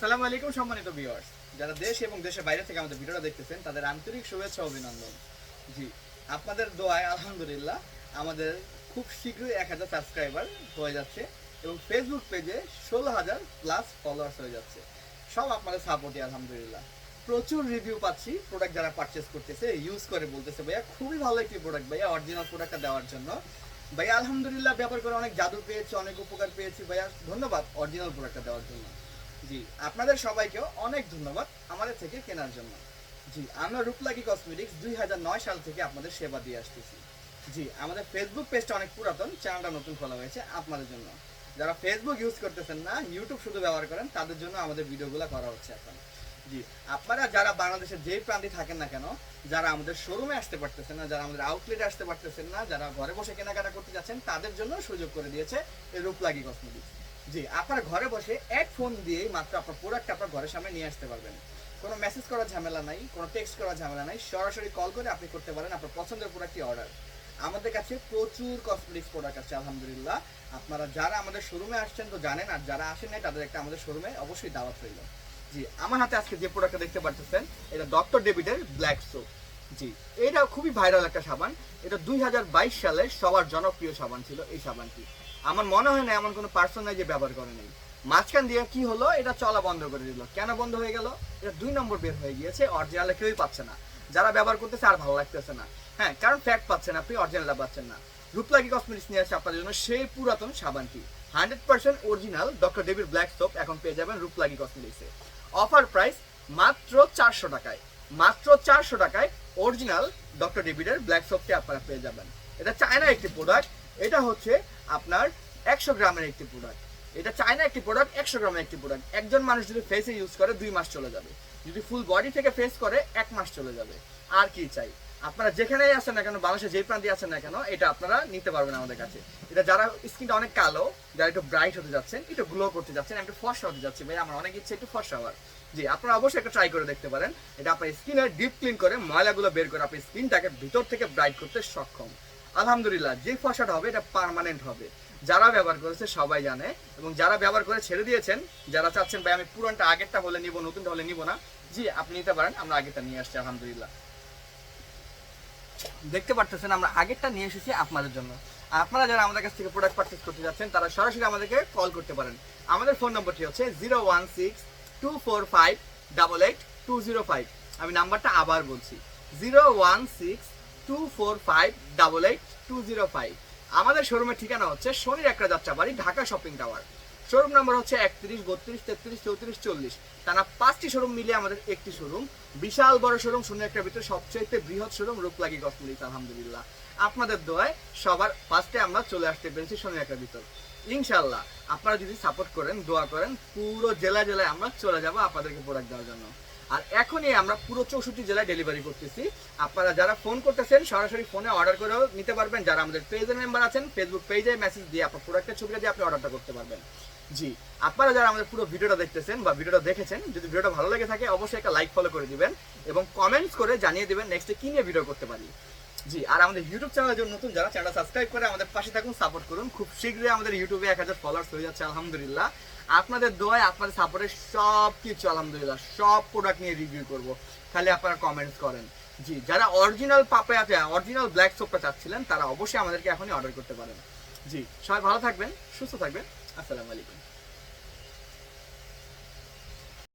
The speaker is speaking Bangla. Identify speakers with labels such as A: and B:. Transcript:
A: আসসালামু আলাইকুম সম্মানিত ভিউয়ার্স যারা দেশ এবং দেশের বাইরে থেকে আমাদের ভিডিওটা দেখতেছেন, তাদের আন্তরিক শুভেচ্ছা অভিনন্দন। জি, আপনাদের দোয়ায় আলহামদুলিল্লাহ আমাদের খুব শীঘ্রই এক হাজার সাবস্ক্রাইবার হয়ে যাচ্ছে এবং ফেসবুক পেজে ষোলো হাজার প্লাস ফলোয়ার্স হয়ে যাচ্ছে। সব আপনাদের সাপোর্টে আলহামদুলিল্লাহ। প্রচুর রিভিউ পাচ্ছি প্রোডাক্ট যারা পারচেস করতেছে ইউজ করে বলতেছে, ভাইয়া, খুবই ভালো একটি প্রোডাক্ট ভাইয়া অরিজিনাল প্রোডাক্টটা দেওয়ার জন্য। ভাইয়া, আলহামদুলিল্লাহ ব্যাপার করে অনেক জাদু পেয়েছি, অনেক উপকার পেয়েছি, ভাইয়া, ধন্যবাদ অরিজিনাল প্রোডাক্টটা দেওয়ার জন্য। জি, আপনাদের সবাইকেও অনেক ধন্যবাদ আমাদের থেকে কেনার জন্য। জি, আমরা রূপলাকি কসমেটিক্স দুই নয় সাল থেকে আপনাদের সেবা দিয়ে আসতেছি। জি, আমাদের ফেসবুক পেজটা অনেক পুরাতন চ্যানেলটা নতুন খোলা হয়েছে আপনাদের জন্য। যারা ফেসবুক ইউজ করতেছেন না ইউটিউব শুধু ব্যবহার করেন, তাদের জন্য আমাদের ভিডিওগুলো করা হচ্ছে এখন। জি, আপনারা যারা বাংলাদেশের যেই প্রান্তে থাকেন না কেন, যারা আমাদের শোরুমে আসতে পারতেছেন না, যারা আমাদের আউটলেটে আসতে পারতেছেন না, যারা ঘরে বসে কেনাকাটা করতে যাচ্ছেন, তাদের জন্য সুযোগ করে দিয়েছে রূপলাগি কসমেটিক্স। জি, আপনার ঘরে বসে এক ফোন দিয়েই মাত্র আপনার প্রোডাক্ট আপনার ঘরের সামনে নিয়ে আসতে পারবেন। কোনো মেসেজ করার ঝামেলা নাই, কোনো টেক্সট করার ঝামেলা নাই, সরাসরি কল করে আপনি করতে পারেন আপনার পছন্দের প্রোডাক্টটি অর্ডার আমাদের কাছে প্রচুর কসমেটিক্স প্রোডাক্ট আছে, আলহামদুলিল্লাহ। আপনারা যারা আমাদের শোরুমে আসছেন তো জানেন, আর যারা আসেন নাই, তাদের একটা আমাদের শোরুমে অবশ্যই দাওয়াত রইল। জি, আমার হাতে আজকে যে প্রোডাক্টটা দেখতে পাচ্ছেন এটা ডক্টর ডেভিডের ব্ল্যাক সোপ জি এটা খুবই ভাইরাল একটা সাবান। এটা দুই হাজার বাইশ সালে সবার জনপ্রিয় সাবান ছিল এই সাবানটি। আমার মনে হয় না এমন কোনো পার্সন নাই যে ব্যবহার করে নেই। মাঝখান দিয়ে কি হলো? এটা চলা বন্ধ করে দিল। কেন বন্ধ হয়ে গেল? এটা দুই নম্বর বের হয়ে গিয়েছে অরিজিনালে কেউই পাচ্ছে না। যারা ব্যবহার করতেছে আর ভালো লাগতেছে না। হ্যাঁ কারণ ফ্যাক্ট পাচ্ছেন আপনি অরিজিনালটা পাচ্ছেন না। রূপলাগি কসমেটিক্স নিয়ে আসছে আপনাদের জন্য সেই পুরাতন সাবানটি। Hundred percent original doctor David black soap এখন পেয়ে যাবেন রূপলাগি কসমেটিক্সে অফার প্রাইস মাত্র চারশো টাকায়। মাত্র চারশো টাকায় অরিজিনাল ডক্টর ডেভিডের ব্ল্যাক সোপটি আপনারা পেয়ে যাবেন। এটা চায়না একটি প্রোডাক্ট এটা হচ্ছে আপনার একশো গ্রামের একটি প্রোডাক্ট এটা চায়না একটি প্রোডাক্ট একশো গ্রামের একটি প্রোডাক্ট একজন মানুষ যদি ফেসে ইউজ করে, দুই মাস চলে যাবে। যদি ফুল বডি থেকে ফেস করে, এক মাস চলে যাবে। আর কি চাই? আপনারা যেখানেই আসেন না কেন বাংলাদেশে যেই প্রান্তে আছেন না কেন, এটা আপনারা নিতে পারবেন আমাদের কাছে। এটা যারা স্কিনটা অনেক কালো, যারা একটু ব্রাইট হতে যাচ্ছেন, একটু গ্লো করতে যাচ্ছেন, একটু ফর্সা হতে যাচ্ছে ভাই আমার অনেক ইচ্ছে একটু ফর্সা হওয়ার। জি, আপনারা অবশ্যই একটা ট্রাই করে দেখতে পারেন। এটা আপনার স্কিনের ডিপ ক্লিন করে ময়লাগুলো বের করে আপনার স্কিনটাকে ভিতর থেকে ব্রাইট করতে সক্ষম। আলহামদুলিল্লাহ, যে ফসাটা হবে এটা পার্মানেন্ট হবে। যারা ব্যবহার করেছে সবাই জানে, এবং যারা ব্যবহার করে ছেড়ে দিয়েছেন, যারা চাচ্ছেন, ভাই, আমি পুরনটা আগেরটা হলে নিব, নতুনটা হলে নিব না। জি, আপনি নিতে পারেন, আমরা আগেরটা নিয়ে আসছি, আলহামদুলিল্লাহ। দেখতে পারতেছেন, আমরা আগেরটা নিয়ে এসেছি আপনাদের জন্য। আপনারা যারা আমাদের কাছ থেকে প্রোডাক্ট পারচেস করতে যাচ্ছেন, তারা সরাসরি আমাদেরকে কল করতে পারেন। আমাদের ফোন নম্বরটি হচ্ছে zero one six two four five double eight two zero five আমি নাম্বারটা আবার বলছি জিরো ওয়ান সিক্স আমাদের শোরুমের ঠিকানা হচ্ছে শনির একটা Jatrabari, Dhaka shopping tower showroom number হচ্ছে একত্রিশ, বত্রিশ, তেত্রিশ, চৌত্রিশ, চল্লিশ। টানা পাঁচটি শোরুম মিলে আমাদের একটি শোরুম বিশাল বড় শোরুম শূন্য একটা ভিতরে সবচেয়ে বৃহৎ শোরুম রূপলাগি কসমেটিক্স আলহামদুলিল্লাহ। আপনাদের দোয়ায় সবার ফার্স্টে আমরা চলে আসতে পেরেছি শূন্য একটা ভিতর। ইনশাল্লাহ আপনারা যদি সাপোর্ট করেন, দোয়া করেন, পুরো জেলা জেলায় আমরা চলে যাব আপনাদেরকে প্রোডাক্ট দেওয়ার জন্য। আর এখনই আমরা পুরো চৌষট্টি জেলায় ডেলিভারি করতেছি। আপনারা যারা ফোন করতেছেন, সরাসরি ফোনে অর্ডার করেও নিতে পারবেন। যারা আমাদের পেজের মেম্বার আছেন ফেসবুক পেজে মেসেজ দিয়ে আপনার প্রোডাক্টের ছবিটা দিয়ে আপনি অর্ডারটা করতে পারবেন। জি, আপনারা যারা আমাদের পুরো ভিডিওটা দেখতেছেন বা ভিডিওটা দেখেছেন, যদি ভিডিওটা ভালো লেগে থাকে, অবশ্যই একটা লাইক ফলো করে দিবেন এবং কমেন্টস করে জানিয়ে দিবেন নেক্সটে কী নিয়ে ভিডিও করতে পারি। জি, আর আমাদের ইউটিউব চ্যানেলের জন্য নতুন যারা চ্যানেল সাবস্ক্রাইব করে আমাদের পাশে থাকুন সাপোর্ট করুন। খুব শীঘ্রই আমাদের ইউটিউবে এক হাজার ফলোয়ার্স হয়ে যাচ্ছে, আলহামদুলিল্লাহ। আপনাদের দোয়ায়, আপনাদের সাপোর্টের সব কিছু আলহামদুলিল্লাহ, সব প্রোডাক্ট নিয়ে রিভিউ করব। খালি আপনারা কমেন্টস করেন। জি, যারা অরিজিনাল পাপে অরিজিনাল ব্ল্যাক সোপটা চাচ্ছিলেন, তারা অবশ্যই আমাদেরকে এখনই অর্ডার করতে পারেন। জি, সবাই ভালো থাকবেন, সুস্থ থাকবেন। আসসালামু আলাইকুম।